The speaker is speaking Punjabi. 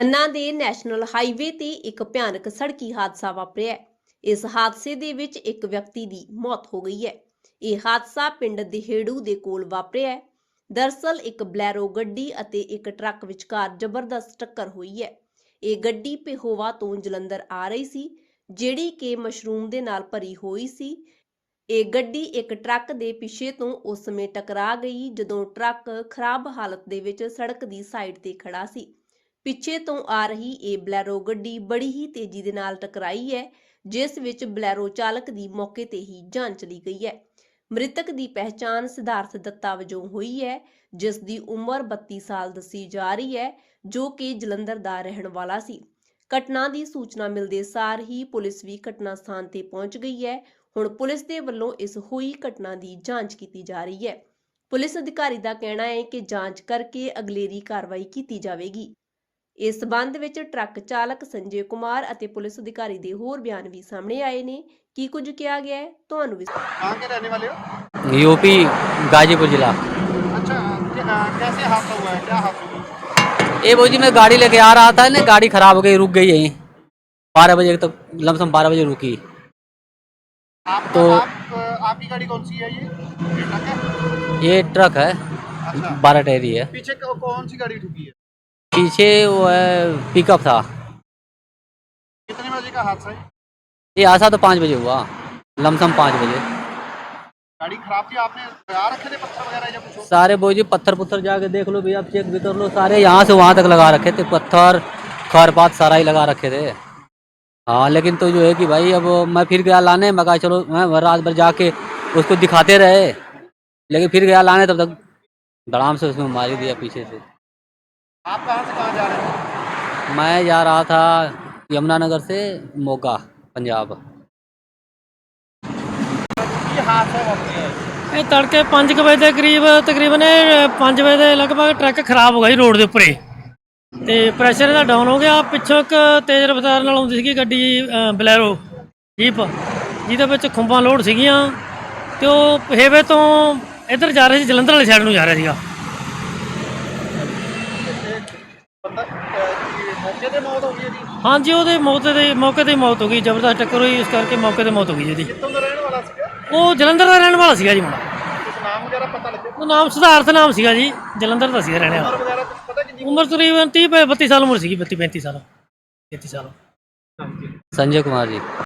ਖੰਨਾ ਦੇ ਨੈਸ਼ਨਲ ਹਾਈਵੇ ਤੇ ਇੱਕ ਭਿਆਨਕ ਸੜਕੀ ਹਾਦਸਾ ਵਾਪਰਿਆ ਹੈ। ਇਸ ਹਾਦਸੇ ਦੇ ਵਿੱਚ ਇੱਕ ਵਿਅਕਤੀ ਦੀ ਮੌਤ ਹੋ ਗਈ ਹੈ। ਇਹ ਹਾਦਸਾ ਪਿੰਡ ਦਿਹੇੜੂ ਦੇ ਕੋਲ ਵਾਪਰਿਆ ਹੈ। ਦਰਸਲ ਇੱਕ ਬਲੈਰੋ ਗੱਡੀ ਅਤੇ ਇੱਕ ਟਰੱਕ ਵਿਚਕਾਰ ਜ਼ਬਰਦਸਤ ਟੱਕਰ ਹੋਈ ਹੈ। ਇਹ ਗੱਡੀ ਪਿਹੋਵਾ ਤੋਂ ਜਲੰਧਰ ਆ ਰਹੀ ਸੀ, ਜਿਹੜੀ ਕਿ ਮਸ਼ਰੂਮ ਦੇ ਨਾਲ ਭਰੀ ਹੋਈ ਸੀ। ਇਹ ਗੱਡੀ ਇੱਕ ਟਰੱਕ ਦੇ ਪਿੱਛੇ ਤੋਂ ਉਸ ਸਮੇਂ ਟਕਰਾ ਗਈ, ਜਦੋਂ ਟਰੱਕ ਖਰਾਬ ਹਾਲਤ ਦੇ ਵਿੱਚ ਸੜਕ ਦੀ ਸਾਈਡ ਤੇ ਖੜਾ ਸੀ। ਪਿੱਛੇ ਤੋਂ ਆ ਰਹੀ ਇਹ ਬਲੈਰੋ ਗੱਡੀ ਬੜੀ ਹੀ ਤੇਜ਼ੀ ਦੇ ਨਾਲ ਟਕਰਾਈ ਹੈ, ਜਿਸ ਵਿੱਚ ਬਲੈਰੋ ਚਾਲਕ ਦੀ ਮੌਕੇ ਤੇ ਹੀ ਜਾਨ ਚਲੀ ਗਈ ਹੈ। ਮ੍ਰਿਤਕ ਦੀ ਪਹਿਚਾਣ ਸਿਧਾਰਥ ਦੱਤਾ ਵਜੋਂ ਹੋਈ ਹੈ, ਜਿਸ ਦੀ ਉਮਰ 32 ਸਾਲ ਦੱਸੀ ਜਾ ਰਹੀ ਹੈ, ਜੋ ਕਿ ਜਲੰਧਰ ਦਾ ਰਹਿਣ ਵਾਲਾ ਸੀ। ਘਟਨਾ ਦੀ ਸੂਚਨਾ ਮਿਲਦੇ ਸਾਰ ਹੀ ਪੁਲਿਸ ਵੀ ਘਟਨਾ ਸਥਾਨ ਤੇ ਪਹੁੰਚ ਗਈ ਹੈ। ਹੁਣ ਪੁਲਿਸ ਦੇ ਵੱਲੋਂ ਇਸ ਹੋਈ ਘਟਨਾ ਦੀ ਜਾਂਚ ਕੀਤੀ ਜਾ ਰਹੀ ਹੈ। ਪੁਲਿਸ ਅਧਿਕਾਰੀ ਦਾ ਕਹਿਣਾ ਹੈ ਕਿ ਜਾਂਚ ਕਰਕੇ ਅਗਲੇਰੀ ਕਾਰਵਾਈ ਕੀਤੀ ਜਾਵੇਗੀ। ਇਸ ਸਬੰਧ ਵਿੱਚ ਟਰੱਕ ਚਾਲਕ ਸੰਜੇ ਕੁਮਾਰ ਅਤੇ ਪੁਲਿਸ ਅਧਿਕਾਰੀ ਦੇ ਹੋਰ ਬਿਆਨ ਵੀ ਸਾਹਮਣੇ ਆਏ ਨੇ ਕੀ ਕੁਝ ਕਿਹਾ ਗਿਆ ਹੈ ਤੁਹਾਨੂੰ ਵੀ कहाँ के रहने वाले हो यूपी गाजीपुर जिला अच्छा कि- आ, कैसे हादसा हुआ है क्या हादसा हुआ ये वो जी मैं गाड़ी लेके आ रहा था ना गाड़ी खराब हो गई रुक गई यहीं बारह बजे तक लमसम बारह बजे रुकी आप तो- आप आपकी गाड़ी कौन सी है ये ये ट्रक है ये ट्रक है अच्छा बारह टहरी है पीछे कौ- कौन सी गाड़ी ठुकी है पीछे वो है पिकअप था। कितने बजे का हादसा है? ये आशा तो पाँच बजे हुआ। लमसम पाँच बजे। गाड़ी खराब थी आपने लगा रखे थे पत्थर वगैरह या कुछ सारे जी पत्थर पुत्थर जाके देख लो भैया चेक भी कर लो सारे यहाँ से वहाँ तक लगा रखे थे पत्थर खर खरपात सारा ही लगा रखे थे। हाँ लेकिन तो जो है कि भाई अब मैं फिर गया लाने मैं कहा चलो मैं रात भर जाके उसको दिखाते रहे। लेकिन फिर गया लाने तब तक धड़ाम से उसमें मारी दिया पीछे से। आप कहाँ से कहाँ जा रहे हैं मैं जा रहा था यमुनानगर से मोगा पंजाब ये हादसा वापरिया है ਇਹ ਤੜਕੇ 5 ਵਜੇ ਦੇ ਕਰੀਬ ਤਕਰੀਬਨ 5 ਵਜੇ ਦੇ ਲਗਭਗ ਟਰੱਕ ਖਰਾਬ ਹੋ ਗਿਆ ਜੀ ਰੋਡ ਦੇ ਉੱਪਰੇ ਤੇ ਪ੍ਰੈਸ਼ਰ ਇਹਦਾ ਡਾਊਨ ਹੋ ਗਿਆ ਪਿੱਛੋਂ ਇੱਕ ਤੇਜ਼ ਰਫ਼ਤਾਰ ਨਾਲ ਆਉਂਦੀ ਸੀਗੀ ਗੱਡੀ ਅ, ਬਲੈਰੋ ਜੀਪ ਜਿਹਦੇ ਵਿੱਚ ਖੁੰਬਾਂ ਲੋਡ ਸੀਗੀਆਂ ਤੇ ਉਹ ਹੇਵੇ ਤੋਂ ਇੱਧਰ ਜਾ ਰਿਹਾ ਸੀ ਜਲੰਧਰ ਵਾਲੀ ਸਾਈਡ ਨੂੰ ਜਾ ਰਿਹਾ ਸੀਗਾ ਬੰਦਾ ਮੌਤ ਹੋ ਗਈ ਜੀ? ਉਹਦੇ ਮੌਤ ਦੇ ਮੌਕੇ ਤੇ ਮੌਤ ਹੋ ਗਈ ਜ਼ਬਰਦਸਤ ਟੱਕਰ ਹੋਈ ਇਸ ਕਰਕੇ ਮੌਕੇ ਤੇ ਮੌਤ ਹੋ ਗਈ ਜੀ ਉਹ ਜਲੰਧਰ ਦਾ ਰਹਿਣ ਵਾਲਾ ਸੀਗਾ ਜੀ ਮੁੰਡਾ। ਉਹ ਨਾਮ ਸਿਧਾਰਥ ਨਾਮ ਸੀਗਾ ਜੀ ਜਲੰਧਰ ਦਾ ਸੀਗਾ ਰਹਿਣ ਵਾਲਾ। ਉਮਰ ਉਮਰ ਤਕਰੀਬਨ 30 32 ਸਾਲ ਉਮਰ ਸੀਗੀ 32 35 ਸਾਲ 33 ਸਾਲ। ਸੰਜੇ ਕੁਮਾਰ ਜੀ।